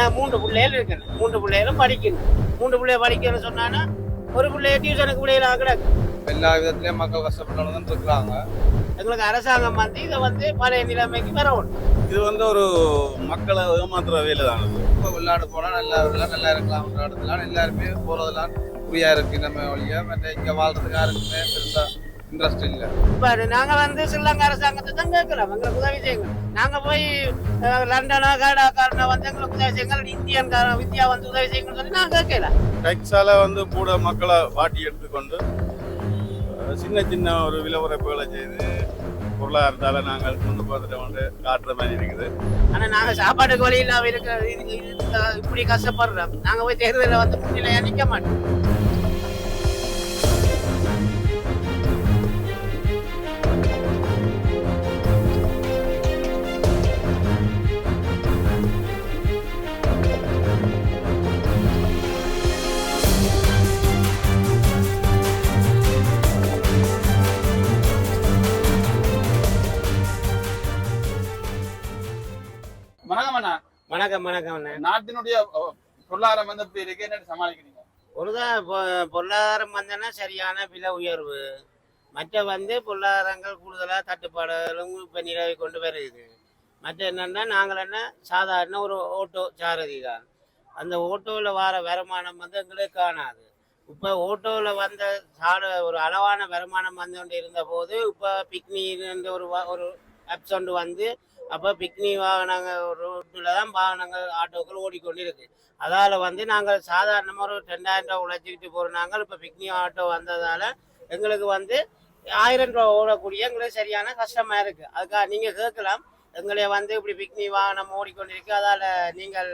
ஏன்னா மூன்று பிள்ளைகள் இருக்கணும். மூன்று பிள்ளைகளும் படிக்கணும். மூன்று பிள்ளைய படிக்கணும்னு சொன்னான்னா ஒரு பிள்ளைய டியூஷனுக்கு பிள்ளைகள கிடக்கு. எல்லா விதத்துலயும் மக்கள் கஷ்டப்பட்டு இருக்கிறாங்க. எங்களுக்கு அரசாங்கம் வந்து இதை வந்து பழைய நிலைமைக்கு வரணும். இது வந்து ஒரு மக்களை ஏமாத்துற வேலை தான் இப்போ வெளிநாடு போனால் நல்லா இருக்கலாம் நல்லா இருக்கலாம்ன்ற இடத்துல எல்லாருமே போகிறதெல்லாம் ஃப்ரீயாக இருக்கு நம்ம வழியாக மற்ற இங்கே வாழ்றதுக்கு யாருக்குமே பெருசாக இன்ட்ரெஸ்ட் இல்லை. இப்போ நாங்க வந்து ஸ்ரீலங்கா அரசாங்கத்தை தான் கேட்கிறோம் எங்களுக்கு உதவி செய்யுங்க. நாங்க போய் லண்டனோ கனடாக்காரனோ வந்து எங்களுக்கு உதவி செய்யுங்க. இந்தியன் இந்தியா வந்து உதவி செய்யுங்கன்னு சொல்லி நான் கேட்கல டெக்ஸால வந்து கூட மக்களை வாட்டி எடுத்துக்கொண்டு சின்ன சின்ன ஒரு விலவரப்புகளை செய்து பொருளாதாரத்தால நாங்கள் கொண்டு போகிறத வந்து காட்டுற மாதிரி இருக்குது. ஆனா நாங்க சாப்பாட்டுக்கு வழி இல்லாம இருக்க இப்படி கஷ்டப்படுறோம். நாங்க போய் தேர்தலில் வந்து முன்னிலையா நிக்க மாட்டோம். வணக்கம் வணக்கம். நாட்டினுடைய பொருளாதாரம் வந்து இப்படி இருக்கு? என்ன சமாளிக்கிறீங்க? ஒருதான் பொ- பொருளாதாரம் வந்தோன்னா சரியான விலை உயர்வு. மற்ற வந்து பொருளாதாரங்கள் கூடுதலாக தட்டுப்பாடுகளும் இப்போ நிலவி கொண்டு வருது. மற்ற என்னன்னா நாங்கள் என்ன சாதாரண ஒரு ஓட்டோ சாரதி தான். அந்த ஓட்டோவில் வர வருமானம் வந்து எங்களுக்கு காணாது. இப்போ ஓட்டோவில் வந்த சாட ஒரு அளவான வருமானம் வந்து கொண்டு இருந்த போது இப்போ பிக்னிக் ஒரு ஒரு ஆப்ஸ் வந்து அப்போ பிக்னி வாகனங்கள் ரோட்டில் தான் வாகனங்கள் ஆட்டோக்கள் ஓடிக்கொண்டிருக்கு. அதால் வந்து நாங்கள் சாதாரணமாக ஒரு ரெண்டாயிரம் ரூபா உழைச்சிக்கிட்டு போகிற நாங்கள் இப்போ பிக்னி ஆட்டோ வந்ததால் எங்களுக்கு வந்து ஆயிரம் ரூபா ஓடக்கூடிய எங்களுக்கு சரியான கஷ்டமாக இருக்குது அதுக்காக நீங்கள் கேட்கலாம். எங்களை வந்து இப்படி பிக்னி வாகனம் ஓடிக்கொண்டிருக்கு. அதால் நீங்கள்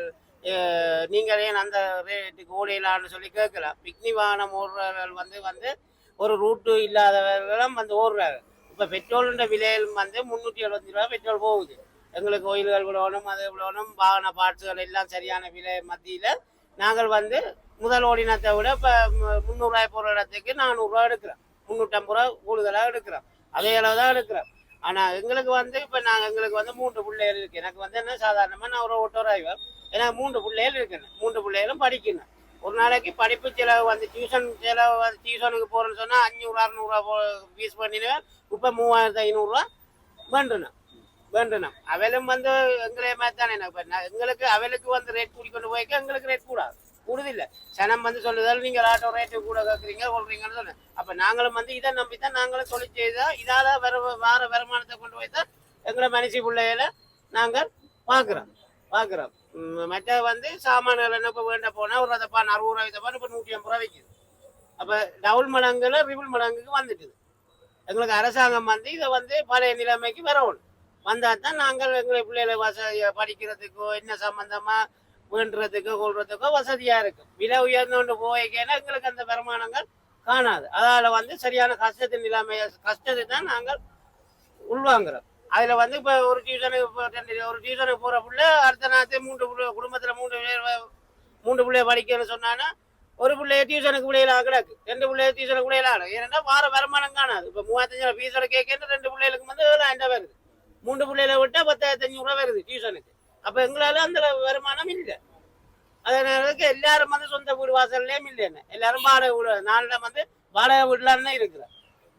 நீங்கள் ஏன் அந்த ரேட்டுக்கு ஓடையலான்னு சொல்லி கேட்கலாம். பிக்னி வாகனம் ஓடுறவர்கள் வந்து வந்து ஒரு ரூட்டு இல்லாதவர்களும் வந்து ஓடுறாங்க. இப்போ பெட்ரோலுன்ற விலையில் வந்து முந்நூற்றி எழுபத்தி ரூபா பெட்ரோல் போகுது. எங்களுக்கு கோயில்கள் விடணும் அது விடணும் வாகன பார்ட்ஸுகள் எல்லாம் சரியான விலை மத்தியில் நாங்கள் வந்து முதல் ஓடினத்தை விட இப்போ முந்நூறுரூவாய் போகிற இடத்துக்கு நானூறுரூவா எடுக்கிறோம். முந்நூற்றம்பது ரூபா கூடுதலாக எடுக்கிறோம். அதே அளவு தான் எடுக்கிறோம். ஆனால் எங்களுக்கு வந்து இப்போ நாங்கள் எங்களுக்கு வந்து மூன்று பிள்ளைகள் இருக்குது எனக்கு வந்து என்ன சாதாரணமாக நான் ஒரு ஒட்டோராய்வர் ஏன்னா மூன்று பிள்ளைகள் இருக்கணும். மூன்று பிள்ளைகளும் படிக்கணும். ஒரு நாளைக்கு படிப்பு செலவு வந்து டியூஷன் செலவு வந்து டியூஷனுக்கு போகிறேன்னு சொன்னால் அஞ்சூறு அறநூறுவா போ ஃபீஸ் பண்ணிடுவேன். இப்போ மூவாயிரத்து ஐநூறுரூவா பண்ணணும் வேண்டணும். அவளும் வந்து எங்களே மாதிரி தானே இப்போ நான் எங்களுக்கு அவளுக்கு வந்து ரேட் கூடி கொண்டு போய்க்க எங்களுக்கு ரேட் கூடாது. கூடுதில்ல. சனம் வந்து சொல்லுதால் நீங்கள் ஆட்டோ ரேட்டு கூட கேட்குறீங்க சொல்கிறீங்கன்னு சொன்னேன். அப்போ நாங்களும் வந்து இதை நம்பி தான் நாங்களும் சொல்லி செய்தால் இதால் வர வார வருமானத்தை கொண்டு போய் தான் எங்களை மனுஷி பிள்ளைகளை நாங்கள் பார்க்குறோம். பார்க்குறோம். மற்ற வந்து சாமான்கள் என்ன இப்போ வேண்ட போனால் ஒரு ரதப்பான் அறுபது ரூபாய் தப்பான் இப்போ நூற்றி ஐம்பது ரூபா விற்கிது அப்போ டவுள் மடங்குல ரிபிள் மடங்குக்கு வந்துட்டுது. எங்களுக்கு அரசாங்கம் வந்து இதை வந்து பழைய நிலைமைக்கு வரணும். வந்தால் தான் நாங்கள் எங்களை பிள்ளைகளை வசதியாக படிக்கிறதுக்கோ என்ன சம்மந்தமாக வேண்டுறதுக்கோ கொள்றதுக்கோ வசதியாக இருக்கும். விலை உயர்ந்தோண்டு போய்க்கேன்னா எங்களுக்கு அந்த வருமானங்கள் காணாது. அதால் வந்து சரியான கஷ்டத்தின் நிலைமை கஷ்டத்தை தான் நாங்கள் உள்வாங்குறோம். அதில் வந்து இப்போ ஒரு டியூஷனுக்கு இப்போ ஒரு டியூஷனுக்கு போகிற பிள்ளை அடுத்த நாளத்தையும் மூன்று பிள்ளை குடும்பத்தில் மூன்று பேர் மூன்று பிள்ளைய படிக்கணும்னு சொன்னான்னா ஒரு பிள்ளைய டியூஷனுக்கு பிள்ளைகளா கிடக்கு ரெண்டு பிள்ளைய டியூஷனுக்கு பிள்ளைகளா கிடக்கு ஏன்னா வார வருமானம் காணாது. இப்போ மூவாயிரத்தஞ்சு ஃபீஸோட கேட்கறது ரெண்டு பிள்ளைகளுக்கு வந்து ஏழாயிரம் ரூபாய் வருது. மூன்று பிள்ளைகளை விட்டா பத்தாயிரத்தி அஞ்சூறு ரூபா வருது டியூஷனுக்கு அப்போ எங்களால அந்த வருமானம் இல்லை. அதனால எல்லாரும் வந்து சொந்த வீடு வாசல்லையும் இல்லைன்னு எல்லாரும் வாடகை வீடு நாளில் வந்து வாடகை வீடுலாம் தான் இருக்கிறேன்.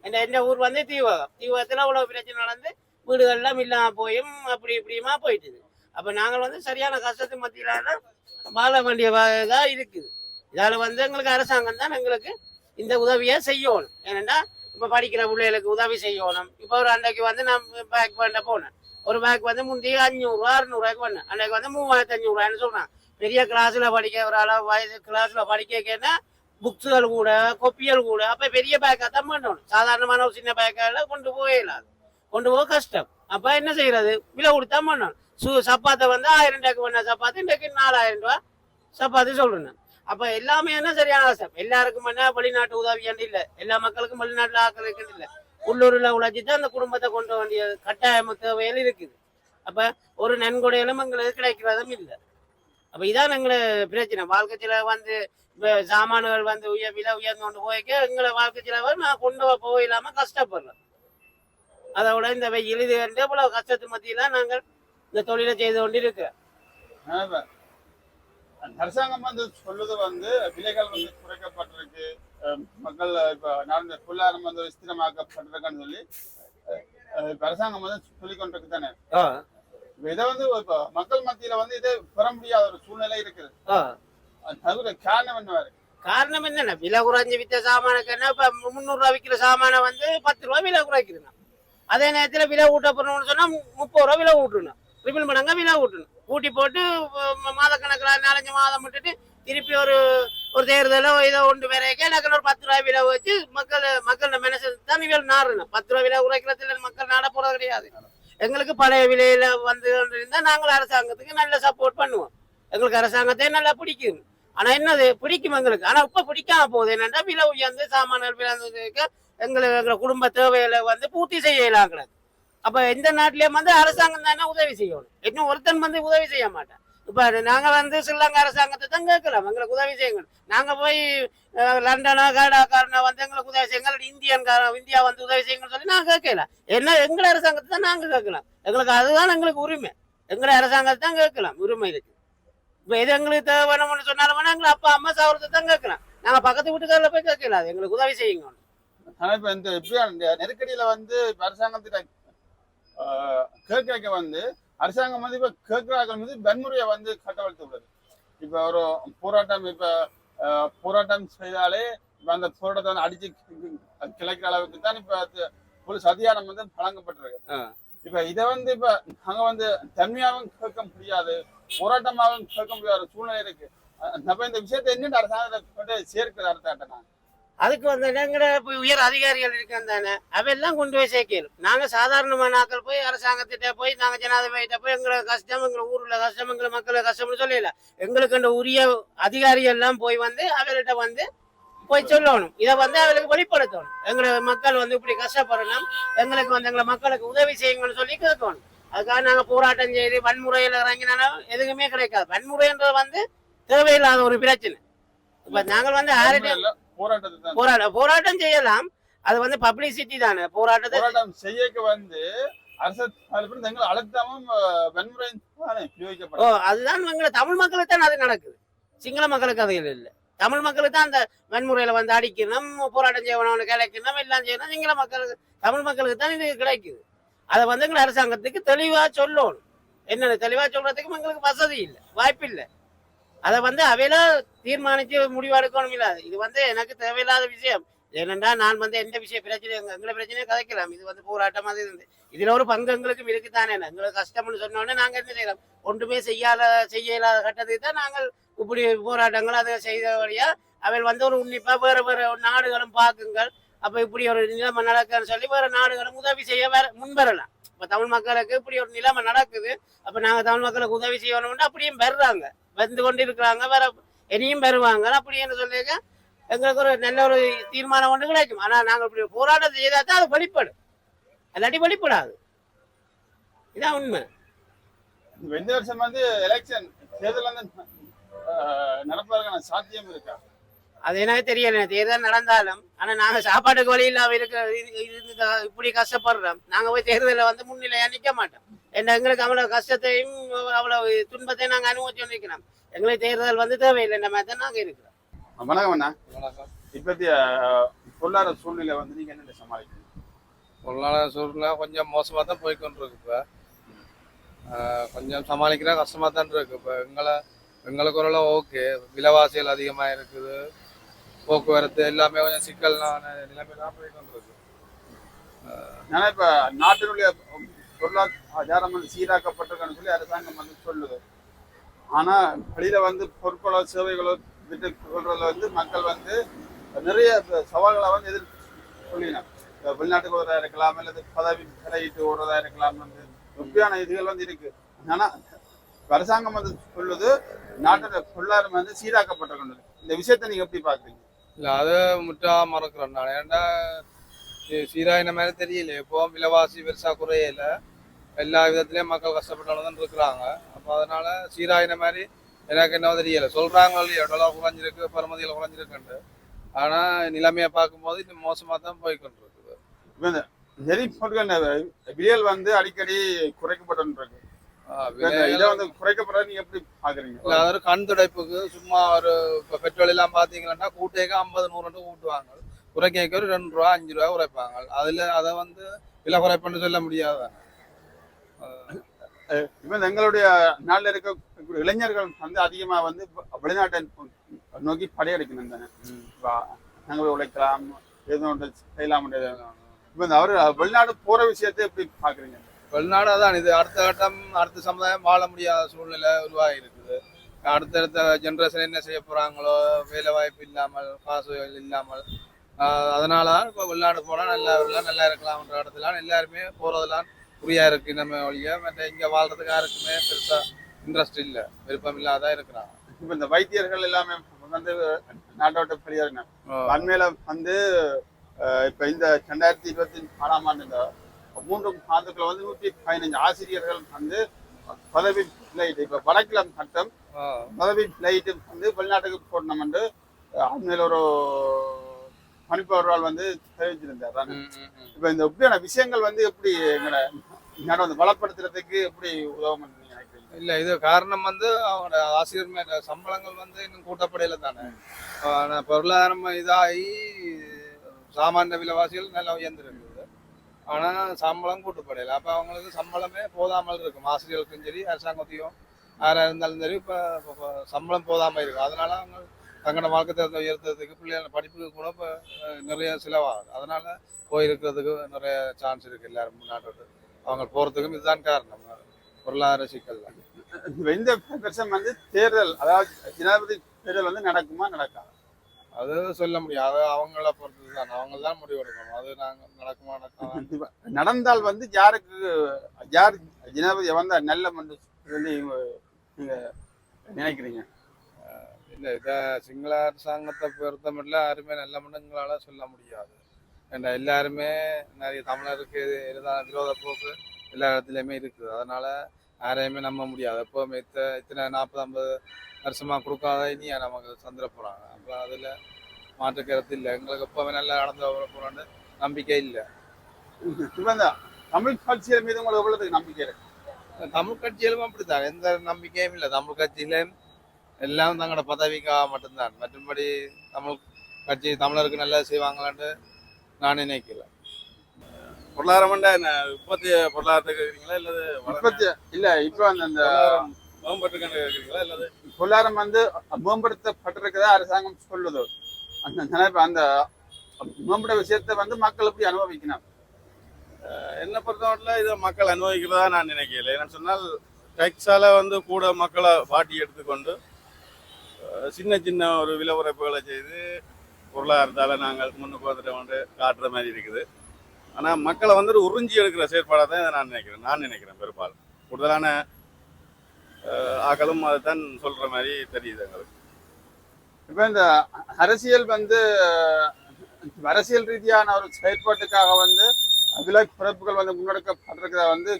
என் எந்த ஊர் வந்து தீவகம். தீவகத்தில் அவ்வளோ பிரச்சனை நடந்து வீடுகள்லாம் இல்லாமல் போயும் அப்படி இப்படியுமா போயிட்டுது. அப்போ நாங்கள் வந்து சரியான கஷ்டத்து மத்தியிலான வாழ வேண்டிய இதாக இருக்குது. இதால் வந்து எங்களுக்கு அரசாங்கம் தான் எங்களுக்கு இந்த உதவியை செய்யணும். ஏன்னா இப்போ படிக்கிற பிள்ளைகளுக்கு உதவி செய்யணும். இப்போ ஒரு அன்றைக்கு வந்து நான் பேக் பண்ண போனேன். ஒரு பேக் வந்து முந்தைய அஞ்சூறுரூவா அறுநூறுவாய்க்கு பண்ணேன் அன்றைக்கு வந்து மூவாயிரத்தி அஞ்சூறுரூவான்னு சொல்கிறேன் பெரிய கிளாஸில் படிக்க ஒரு அளவு வயசு கிளாஸில் படிக்கன்னா புக்ஸுகள் கூட கொப்பிகள் கூட அப்போ பெரிய பேக்காக தான் பண்ணணும். சாதாரணமான ஒரு சின்ன பேக்கால கொண்டு போயிடலாம் கொண்டு போக கஷ்டம். அப்போ என்ன செய்யறது? விலை கொடுத்தா பண்ணணும். சு சப்பாத்தை வந்து ஆயிரம் ரூபாய்க்கு பண்ண சப்பாத்து இன்றைக்கு நாலாயிரம் ரூபா சப்பாத்தி சொல்லணும் அப்போ எல்லாமே என்ன சரியான கஷ்டம் எல்லாருக்கும் என்ன வெளிநாட்டு உதவியாண்டு இல்லை. எல்லா மக்களுக்கும் வெளிநாட்டில் ஆக்களுக்கு இல்லை. உள்ளூரில் உழைச்சி தான் அந்த குடும்பத்தை கொண்டு வேண்டிய கட்டாயம் தேவைகள் இருக்குது. அப்போ ஒரு நன்கொடையிலும் எங்களுக்கு கிடைக்கிறதும் இல்லை. அப்போ இதான் எங்களை பிரச்சனை. வாழ்க்கையில் வந்து இப்போ சாமான்கள் வந்து உயர் விலை உயர்ந்து கொண்டு போய்க்க எங்களை வாழ்க்கை செலவை நான் கொண்டு போக இல்லாமல் கஷ்டப்படுறோம். அதோட இந்த வெயில் இது இவ்வளவு கஷ்டத்து மத்தியெல்லாம் நாங்கள் இந்த தொழிலை செய்து கொண்டு இருக்கிறோம் அரசாங்கம் வந்து சொல்லுது வந்து விலைகள் வந்து குறைக்கப்பட்டிருக்கு. மக்கள் இப்ப நடந்த பொருளாதாரம் வந்து விஸ்திரமாக்கப்பட்டிருக்குன்னு சொல்லி இப்ப அரசாங்கம் வந்து சொல்லிக் கொண்டிருக்கு தானே? இப்ப இதை வந்து இப்ப மக்கள் மத்தியில வந்து இதை பெற முடியாத ஒரு சூழ்நிலை இருக்குது. அதுக்கு காரணம் என்ன இருக்கு காரணம் என்னென்ன விலை குறைஞ்சு வித்த சாமானுக்கு என்ன இப்போ முந்நூறுரூவா விற்கிற சாமானை வந்து பத்து ரூபா விலை குறைக்கிறேன் அதே நேரத்தில் விலை ஊட்ட போறோம்னு சொன்னால் முப்பது ரூபா விலை ஊட்டணும் ட்ரிபிள் மடங்கா விலை ஊட்டணும் கூட்டி போட்டு மாதக்கணக்கில் நாலஞ்சு மாதம் விட்டுட்டு திருப்பி ஒரு ஒரு தேர்தலோ ஏதோ ஒன்று வரைக்கும் எனக்கு ஒரு பத்து ரூபா விலை வச்சு மக்கள் மக்கள் மனசு தான் இவள் நாடணும் பத்து ரூபா விலை உரைக்கிறதுல மக்கள் நாட போகிறது கிடையாது. எங்களுக்கு பழைய விலையில வந்து இருந்தால் நாங்கள் அரசாங்கத்துக்கு நல்ல சப்போர்ட் பண்ணுவோம். எங்களுக்கு அரசாங்கத்தையும் நல்லா பிடிக்கும். ஆனால் என்னது? பிடிக்கும் எங்களுக்கு. ஆனால் இப்போ பிடிக்காம போகுது. என்னென்னா விலை உயர்ந்து சாமான்கள் விலை எங்களுக்கு எங்க குடும்ப தேவைகளை வந்து பூர்த்தி செய்யலாம் கிடக்கு அப்ப எந்த நாட்டிலேயும் வந்து அரசாங்கம் தானே உதவி செய்யணும். இன்னும் ஒருத்தன் வந்து உதவி செய்ய மாட்டான். இப்ப நாங்க வந்து ஸ்ரீலங்கா அரசாங்கத்தை தான் கேட்கலாம் எங்களுக்கு உதவி செய்யுங்க நாங்க போய் லண்டனோ கனடாக்காரனோ வந்து எங்களுக்கு உதவி செய்யுங்க இந்தியன் இந்தியன்காரன் இந்தியா வந்து உதவி செய்யுங்கன்னு சொல்லி நாங்க கேட்கல. என்ன எங்களை அரசாங்கத்தை தான் நாங்க கேட்கலாம். எங்களுக்கு அதுதான் எங்களுக்கு உரிமை. எங்களை அரசாங்கத்தை தான் கேட்கலாம். உரிமை இருக்கு. இப்ப எது எங்களுக்கு தேவைன்னு சொன்னாலும் வேணா எங்களை அப்பா அம்மா சாவரத்தை தான் கேட்கலாம். நாங்க பக்கத்து வீட்டுக்காரில் போய் கேட்கல. எங்களுக்கு உதவி செய்யுங்க ஆனா இப்ப இந்த இப்படியா இந்த நெருக்கடியில வந்து இப்ப அரசாங்கத்திட்ட கேட்க வந்து அரசாங்கம் வந்து இப்ப கேட்கிறார்கள் வந்து வன்முறையை வந்து கட்டவழ்த்து விடுது இப்ப ஒரு போராட்டம் இப்ப போராட்டம் செய்தாலே இப்ப அந்த போராட்டத்தை வந்து அடிச்சு கி- கிளைக்கிற அளவுக்கு தான் இப்ப அது போலீஸ் அதிகாரம் வந்து வழங்கப்பட்டிருக்கு. இப்ப இதை வந்து இப்ப நாங்க வந்து தன்மையாவும் கேட்க முடியாது போராட்டமாகவும் கேட்க முடியாத சூழ்நிலை இருக்கு. அப்ப இந்த விஷயத்தை என்னென்ன அரசாங்கத்தை கொண்டு சேர்க்கிறது அரசாட்டம் அதுக்கு வந்து எங்கட போய் உயர் அதிகாரிகள் இருக்கான் தானே அவையெல்லாம் கொண்டு போய் சேர்க்கணும். நாங்கள் சாதாரணமான நாக்கள் போய் அரசாங்கத்திட்ட போய் நாங்கள் ஜனாதிபதியிட்ட போய் எங்களை கஷ்டம் எங்களை ஊரில் கஷ்டம் எங்களை மக்களை கஷ்டம்னு சொல்லல. எங்களுக்கு அந்த உரிய அதிகாரிகள் எல்லாம் போய் வந்து அவர்கிட்ட வந்து போய் சொல்லணும். இதை வந்து அவளுக்கு வெளிப்படுத்தணும். எங்களை மக்கள் வந்து இப்படி கஷ்டப்படணும். எங்களுக்கு வந்து எங்களை மக்களுக்கு உதவி செய்யுங்கன்னு சொல்லி கேட்கணும். அதுக்காக நாங்கள் போராட்டம் செய்து வன்முறையில் இறங்கினாலும் எதுவுமே கிடைக்காது. வன்முறைன்றது வந்து தேவையில்லாத ஒரு பிரச்சனை. இப்போ நாங்கள் வந்து யார்கிட்ட போராட்டம் போராட்டம் செய்யலாம். அது வந்து பப்ளிசிட்டி தானே. போராட்டத்தை போராட்டம் செய்யக்கு வந்து அதுதான் எங்களை தமிழ் மக்களுக்கு தான் அது நடக்குது. சிங்கள மக்களுக்கு அது இல்லை. தமிழ் மக்களுக்கு தான் அந்த வன்முறையில வந்து அடிக்கணும் போராட்டம் செய்யணும் கிடைக்கணும் எல்லாம் செய்யணும். சிங்கள மக்களுக்கு தமிழ் மக்களுக்கு தான் இது கிடைக்குது. அதை வந்து எங்களை அரசாங்கத்துக்கு தெளிவா சொல்லணும். என்னென்ன தெளிவா சொல்றதுக்கு எங்களுக்கு வசதி இல்லை வாய்ப்பு இல்லை அதை வந்து அவையெல்லாம் தீர்மானித்து முடிவெடுக்கணும் இல்ல இது வந்து எனக்கு தேவையில்லாத விஷயம். ஏனென்றா நான் வந்து எந்த விஷயம் பிரச்சனையும் எங்களை பிரச்சனையும் கதைக்கலாம். இது வந்து போராட்டம் அது இது. இதில் ஒரு பங்கு எங்களுக்கும் இருக்குதானே? எங்களுக்கு கஷ்டம்னு சொன்ன நாங்கள் என்ன செய்யலாம்? ஒன்றுமே செய்யாத செய்ய இல்லாத கட்டத்துக்கு தான் நாங்கள் இப்படி போராட்டங்கள் அதை செய்த வழியா அவள் வந்து ஒரு உன்னிப்பாக வேறு வேறு நாடுகளும் பார்க்குங்கள். அப்போ இப்படி ஒரு நிலைமை நடக்குன்னு சொல்லி வேறு நாடுகளும் உதவி செய்ய வேற முன்வரலாம். இப்போ தமிழ் மக்களுக்கு இப்படி ஒரு நிலைமை நடக்குது. அப்போ நாங்கள் தமிழ் மக்களுக்கு உதவி செய்யணும்னு அப்படியும் வர்றாங்க. வந்து கொண்டு இருக்கிறாங்க வேற இனியும் பெறுவாங்க அப்படின்னு சொல்லியிருக்க எங்களுக்கு ஒரு நல்ல ஒரு தீர்மானம் ஒன்று கிடைக்கும். ஆனா நாங்க இப்படி போராட்டம் செய்தா தான் அது வெளிப்படும். இல்லாட்டி வெளிப்படாது. இதான் உண்மை. இந்த வருஷம் வந்து எலெக்ஷன் தேர்தல் வந்து நடப்பதற்கான சாத்தியம் இருக்கா? அது எனக்கு தெரியல. தேர்தல் நடந்தாலும் ஆனா நாங்க சாப்பாட்டுக்கு வழி இல்லாம இருக்க இப்படி கஷ்டப்படுறோம். நாங்க போய் தேர்தலில் வந்து முன்னிலையா நிக்க மாட்டோம். என்ன எங்களுக்கு அவ்வளவு கஷ்டத்தையும் அவ்வளவு துன்பத்தையும் நாங்க அனுபவிச்சு நிற்கிறோம் எங்களுக்கு தேர்தல் வந்து தேவையில்லை மாதிரி தான் நாங்க இருக்கிறோம். வணக்கம் அண்ணா. இப்பத்திய பொருளாதார சூழ்நிலை வந்து நீங்க என்ன சமாளிக்கணும் பொருளாதார சூழ்நிலை கொஞ்சம் மோசமாக தான் போய்க்கொண்டிருக்கு இப்போ. கொஞ்சம் சமாளிக்கிற கஷ்டமாக தான் இருக்கு. இப்போ எங்களை எங்களுக்கு ஓரளவு ஓகே. விலைவாசிகள் அதிகமாக இருக்குது. போக்குவரத்து எல்லாமே கொஞ்சம் சிக்கலான நிலைமையிலாம் போய்க்கொண்டிருக்கு. ஏன்னா இப்ப நாட்டினுடைய பொருளாதாரம் வந்து சீராக்கப்பட்டிருக்குன்னு சொல்லி அரசாங்கம் வந்து சொல்லுது. ஆனா வழியில வந்து பொருட்களோ சேவைகளோ விட்டு கொள்றதுல வந்து மக்கள் வந்து நிறைய சவால்களை வந்து எதிர் சொல்லினாங்க வெளிநாட்டுக்கு ஓடுறதா இருக்கலாம் அல்லது பதவி விலையிட்டு ஓடுறதா இருக்கலாம் வந்து முக்கியமான இதுகள் வந்து இருக்கு. ஆனா அரசாங்கம் வந்து சொல்லுது நாட்டோட பொருளாதாரம் வந்து சீராக்கப்பட்டிருக்கின்றது இந்த விஷயத்தை நீங்க எப்படி பாக்குறீங்க இல்லை அதை முற்றா மறக்கிறேன் நான். ஏன்னா சீராயின மாதிரி தெரியல இப்போ விலைவாசி பெருசாக குறையல எல்லா விதத்துலேயும் மக்கள் கஷ்டப்பட்டாலும் தான் இருக்கிறாங்க அப்போ அதனால சீராயின மாதிரி எனக்கு என்ன தெரியல சொல்கிறாங்க இல்லையா டொலர் குறைஞ்சிருக்கு பருமதியில் குறைஞ்சிருக்குன்ட்டு ஆனால் நிலைமையை பார்க்கும்போது இன்னும் மோசமாக தான் போய்க்கொண்டிருக்குது இப்ப இந்த நெறி விலைகள் வந்து அடிக்கடி குறைக்கப்பட்டு இருக்கு இதை வந்து குறைக்கப்படுறது நீங்க எப்படி பாக்குறீங்க இல்ல, அது ஒரு கண் துடைப்புக்கு சும்மா ஒரு பெட்ரோல் எல்லாம் பார்த்தீங்கன்னா கூட்டேக்கு ஐம்பது நூறு கூட்டுவாங்க குறைக்க ஒரு ரெண்டு ரூபா அஞ்சு ரூபா குறைப்பாங்க அதுல அதை வந்து விலை குறைப்புன்னு சொல்ல முடியாது. இப்ப எங்களுடைய நாட்டில் இருக்க இளைஞர்கள் வந்து அதிகமா வந்து வெளிநாட்டை நோக்கி படையெடுக்கணும் தானே. இப்ப நாங்க போய் உழைக்கலாம் எதுவும் ஒன்று செய்யலாம் இப்ப இந்த அவர் வெளிநாடு போற விஷயத்தை எப்படி பாக்குறீங்க வெளிநாடு அதான் இது அடுத்த கட்டம் அடுத்த சமுதாயம் வாழ முடியாத சூழ்நிலை உருவாகி இருக்குது. அடுத்தடுத்த ஜென்ரேஷன் என்ன செய்ய போறாங்களோ வேலை வாய்ப்பு இல்லாமல் காசு இல்லாமல் அதனால தான் இப்போ வெளிநாடு போனால் நல்லா இருக்கலாம் நல்லா இருக்கலாம்ன்ற இடத்துல எல்லாருமே போறதெல்லாம் புரியா இருக்கு நம்ம ஒழிய மற்ற இங்க வாழ்றதுக்கு யாருக்குமே பெருசா இன்ட்ரெஸ்ட் இல்லை. விருப்பம் இல்லாத இருக்கிறாங்க. இப்ப இந்த வைத்தியர்கள் எல்லாமே வந்து நாட்டோட்ட வெளியேறின அண்மையில வந்து இப்ப இந்த ரெண்டாயிரத்தி இருபத்தி நாலாம் ஆண்டு இந்த மூன்று மாதத்துல வந்து நூற்றி பதினஞ்சு ஆசிரியர்கள் வந்து பதவி பிளைட் இப்ப வடக்கில சட்டம் பதவி பிளைட் வந்து வெளிநாட்டுக்கு போடணும் என்று அண்மையில ஒரு பணிப்பவர்கள் வந்து தெரிவிச்சிருந்தார் ம். இப்ப இந்த இப்படியான விஷயங்கள் வந்து எப்படி எங்களை வந்து பலப்படுத்துறதுக்கு எப்படி உதவும் இல்ல இது காரணம் வந்து அவங்களோட ஆசிரியர் மேல சம்பளங்கள் வந்து இன்னும் கூட்டப்படையில தானே. பொருளாதாரம் இதாகி சாமானிய விலைவாசிகள் நல்லா உயர்ந்திருக்குது. ஆனா சம்பளம் கூட்டப்படையில. அப்ப அவங்களுக்கு சம்பளமே போதாமல் இருக்கும். ஆசிரியர்களுக்கும் சரி அரசாங்கத்தையும் யாரா இருந்தாலும் சரி இப்ப சம்பளம் போதாம இருக்கும். அதனால அவங்க தங்களோட வாழ்க்கை தரத்தை உயர்த்துறதுக்கு பிள்ளைகள் படிப்புக்கு கூட இப்ப நிறைய செலவாகுது. அதனால போயிருக்கிறதுக்கு நிறைய சான்ஸ் இருக்கு எல்லாரும் நாட்டோட அவங்க போறதுக்கும் இதுதான் காரணம். பொருளாதார சிக்கல் தான் இந்த வருஷம் வந்து தேர்தல் அதாவது ஜனாதிபதி தேர்தல் வந்து நடக்குமா நடக்காது? அது சொல்ல முடியாது அது அவங்கள பொறுத்தது தான் அவங்க தான் முடிவெடுக்கணும் அது நாங்க நடக்குமா இப்ப நடந்தால் வந்து யாருக்கு யார் ஜனாதிபதி வந்தா நல்ல மன்று சொல்லி நீங்க நினைக்கிறீங்க? இல்ல இத சிங்கள அரசாங்கத்தை பொறுத்த மட்டும் யாருமே நல்ல மண்டங்களால சொல்ல முடியாது. ஏன்னா எல்லாருமே நிறைய தமிழருக்கு எதிரான விரோத போக்கு எல்லா இடத்துலையுமே இருக்குது. அதனால யாரையுமே நம்ப முடியாது. எப்போவுமே இத்த இத்தனை நாற்பது ஐம்பது வருஷமா கொடுக்காத இனி நமக்கு சந்திர போறாங்க. அப்ப அதுல மாற்று கருத்து இல்லை. எங்களுக்கு எப்பவுமே நல்லா நடந்து வர நம்பிக்கை இல்லை. இப்ப இந்த தமிழ் கட்சிகள் மீது உங்களுக்கு எவ்வளவு நம்பிக்கை இருக்கு? தமிழ் கட்சியிலும் அப்படித்தான். எந்த நம்பிக்கையும் இல்லை. தமிழ் கட்சியிலும் எல்லாம் தங்களோட பதவிக்காக மட்டும்தான் மற்றபடி தமிழ் கட்சி தமிழருக்கு நல்லா செய்வாங்களான்னு நான் நினைக்கல பொருளாதாரம்டா என்ன உற்பத்தி பொருளாதாரத்துக்கு இருக்கிறீங்களா இல்லது இப்பத்தி இல்ல இப்ப அந்த அந்த மேம்பட்டுக்கான இருக்கிறீங்களா இல்லது பொருளாதாரம் வந்து மேம்படுத்தப்பட்டிருக்கிறதா அரசாங்கம் சொல்லுது அந்த நினைப்பு அந்த மேம்பட்ட விஷயத்தை வந்து மக்கள் எப்படி அனுபவிக்கணும் என்னை பொறுத்தவரையில் இதை மக்கள் அனுபவிக்கிறதா நான் நினைக்கல ஏன்னு சொன்னால் டேக்ஸால வந்து கூட மக்களை வாட்டி எடுத்துக்கொண்டு சின்ன சின்ன ஒரு விலை உரைப்புகளை செய்து பொருளாதாரத்தால் நாங்கள் முன்னுக்கு வந்துட்டு வந்து காட்டுற மாதிரி இருக்குது. ஆனால் மக்களை வந்துட்டு உறிஞ்சி எடுக்கிற செயற்பாடாக தான் இதை நான் நினைக்கிறேன். நான் நினைக்கிறேன் பெரும்பாலும். கூடுதலான ஆக்களும் அதை தான் சொல்கிற மாதிரி தெரியுது எங்களுக்கு. இப்போ இந்த அரசியல் வந்து அரசியல் ரீதியான ஒரு செயற்பாட்டுக்காக வந்து விலக்கு பிறப்புகள் வந்து முன்னெடுக்கப்பட்டிருக்கிறதா வந்து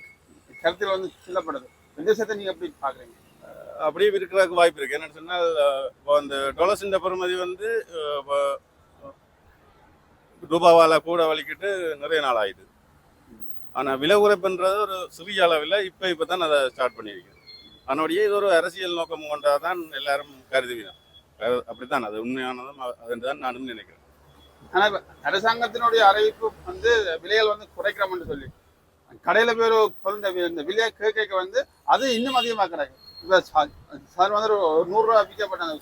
கருத்தில் வந்து சொல்லப்படுது. எந்த விஷயத்தை நீங்க எப்படி பார்க்குறீங்க? அப்படியே இருக்கிறதுக்கு வாய்ப்பு இருக்கு. என்னன்னு சொன்னால் இப்போ அந்த டொலர்ஸின் பெறுமதி வந்து இப்போ ரூபாவால் கூட வலிக்கிட்டு நிறைய நாள் ஆயிடுது. ஆனால் விலை குறைப்புன்றது ஒரு சிறிய அளவில் இப்போ இப்போ தான் அதை ஸ்டார்ட் பண்ணியிருக்கேன் அதனுடைய இது ஒரு அரசியல் நோக்கம் கொண்டதாக தான் எல்லாரும் கருதுவினோம் கரு- அப்படித்தான் அது உண்மையானதும் அ- அதுன்னு தான் நானும் நினைக்கிறேன். ஆனால் அரசாங்கத்தினுடைய அறிவிப்பு வந்து விலைகள் வந்து குறைக்கிறோம்னு சொல்லி கடையில போய் ஒரு பொருள் இந்த- இந்த விலையை கேட்க வந்து அது இன்னும் அதிகமாக கிடைக்கும் இப்ப சார் வந்து ஒரு ஒரு நூறு ரூபா விற்கப்பட்ட அந்த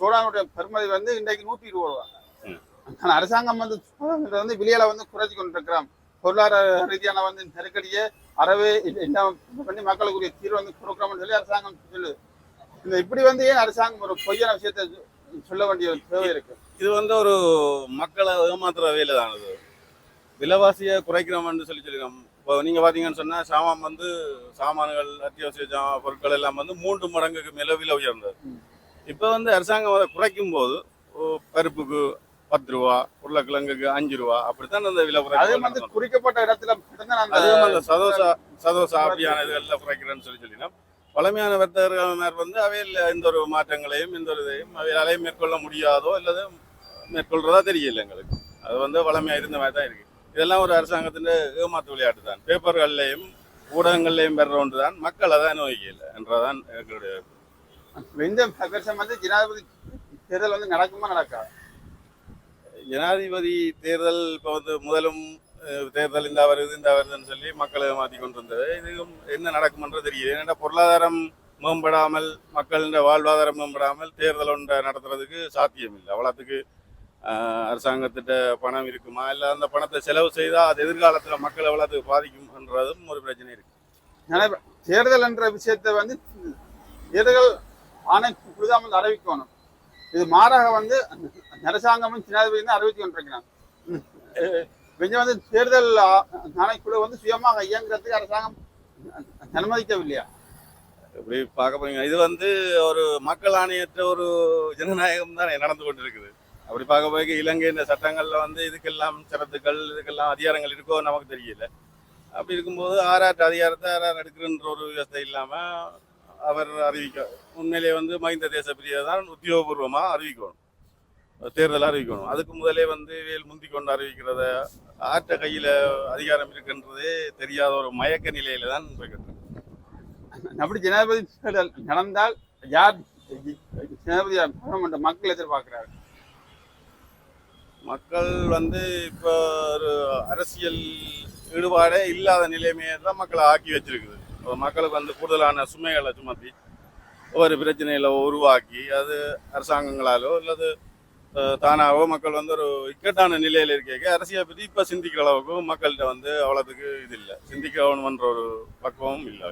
சோடானுடைய பெருமதி வந்து இன்றைக்கு நூத்தி இருபது ரூபா. ம். ஆனா அரசாங்கம் வந்து வந்து விலையில வந்து குறைச்சி கொண்டிருக்கிறோம் பொருளாதார ரீதியான வந்து நெருக்கடியை அறவே இல்லாம பண்ணி மக்களுக்குரிய தீர்வு வந்து கொடுக்குறோம்னு சொல்லி அரசாங்கம் சொல்லுது இந்த இப்படி வந்து ஏன் அரசாங்கம் ஒரு பொய்யான விஷயத்தை சொல்ல வேண்டிய தேவை இருக்கு? இது வந்து ஒரு மக்களை ஏமாத்துற வேலை தான் இது விலைவாசியை குறைக்கிறோம்னு சொல்லி சொல்லிக்கிறோம் இப்போ நீங்கள் பார்த்தீங்கன்னு சொன்னால் சாமான் வந்து சாமான்கள் அத்தியாவசிய பொருட்கள் எல்லாம் வந்து மூன்று மடங்குக்கு மேலே விலை உயர்ந்தது. இப்போ வந்து அரசாங்கம் அதை குறைக்கும் போது பருப்புக்கு பத்து ரூபா உருளைக்கிழங்குக்கு அஞ்சு ரூபா அப்படித்தான் அந்த விலை நடந்தது. குறிக்கப்பட்ட இடத்துல மட்டும்தான் அந்த சதோசா சதோசா அப்படியான இதெல்லாம் குறைக்கிறேன்னு சொல்லி சொல்லினோம். பழமையான வர்த்தகர்கள் வந்து அவையில் எந்த ஒரு மாற்றங்களையும் எந்த ஒரு இதையும் அவையாலையும் மேற்கொள்ள முடியாதோ அல்லது மேற்கொள்றதா தெரியல எங்களுக்கு. அது வந்து வளமையா இருந்த மாதிரி தான் இருக்கு. இதெல்லாம் ஒரு அரசாங்கத்தின் ஏமாத்து விளையாட்டு தான் பேப்பர்கள்லையும் ஊடகங்கள்லையும் பெற ஒன்று தான் மக்கள் அதை அனுபவிக்கல என்றதான் எங்களுடைய இந்த வருஷம் வந்து ஜனாதிபதி தேர்தல் வந்து நடக்குமா நடக்காது ஜனாதிபதி தேர்தல் இப்போ வந்து முதலும் தேர்தல் இந்த வருது இந்த வருதுன்னு சொல்லி மக்களை மாற்றி கொண்டு வந்தது இதுவும் என்ன நடக்கும்ன்றது தெரியல. ஏன்னா பொருளாதாரம் மேம்படாமல் மக்களின் வாழ்வாதாரம் மேம்படாமல் தேர்தல் ஒன்றை நடத்துறதுக்கு சாத்தியம் இல்லை அவ்வளோத்துக்கு அரசாங்கத்திட்ட பணம் இருக்குமா? இல்லை அந்த பணத்தை செலவு செய்தால் அது எதிர்காலத்தில் மக்கள் எவ்வளோத்துக்கு பாதிக்கும்ன்றதும் ஒரு பிரச்சனை இருக்கு. ஜனாதிபதி தேர்தல் என்ற விஷயத்தை வந்து தேர்தல் ஆணைக்கு புரிதாமல் அறிவிக்கணும். இது மாறாக வந்து அரசாங்கமும் ஜனாதிபதி தான் அறிவித்து கொண்டிருக்கிறான் கொஞ்சம் வந்து தேர்தல் ஆணைக்குழு வந்து சுயமாக இயங்குறதுக்கு அரசாங்கம் அனுமதிக்கவில்லையா? இப்படி பார்க்க போறீங்க இது வந்து ஒரு மக்கள் ஆணையற்ற ஒரு ஜனநாயகம் தான் நடந்து கொண்டிருக்குது. அப்படி பார்க்க போய் இந்த சட்டங்களில் வந்து இதுக்கெல்லாம் சிறப்புகள் இதுக்கெல்லாம் அதிகாரங்கள் இருக்கோ நமக்கு தெரியல. அப்படி இருக்கும்போது ஆறாட்டு அதிகாரத்தை ஆறாறு எடுக்கிறன்ற ஒரு விவசாயம் இல்லாமல் அவர் அறிவிக்க உண்மையிலேயே வந்து மஹிந்த தேசப்பிரியை தான் உத்தியோகபூர்வமாக அறிவிக்கணும். தேர்தல் அறிவிக்கணும். அதுக்கு முதலே வந்து வேல் முந்தி கொண்டு அறிவிக்கிறத ஆற்ற கையில் அதிகாரம் இருக்குன்றதே தெரியாத ஒரு மயக்க நிலையில தான் இருக்கிறது அப்படி ஜனாதிபதி தேர்தல் நடந்தால் யார் ஜனாதிபதி மக்கள் எதிர்பார்க்கிறார்கள். மக்கள் வந்து இப்போ ஒரு அரசியல் ஈடுபாடே இல்லாத நிலைமையை தான் மக்களை ஆக்கி வச்சிருக்குது. மக்களுக்கு வந்து கூடுதலான சுமைகளை சுமத்தி ஒவ்வொரு பிரச்சனைகளை உருவாக்கி அது அரசாங்கங்களாலோ அல்லது தானாகவோ மக்கள் வந்து ஒரு இக்கட்டான நிலையில் இருக்க அரசியலை பற்றி இப்போ சிந்திக்கிற அளவுக்கு மக்கள்கிட்ட வந்து அவ்வளோத்துக்கு இது இல்லை. சிந்திக்கணுன்ற ஒரு பக்குவமும் இல்லை.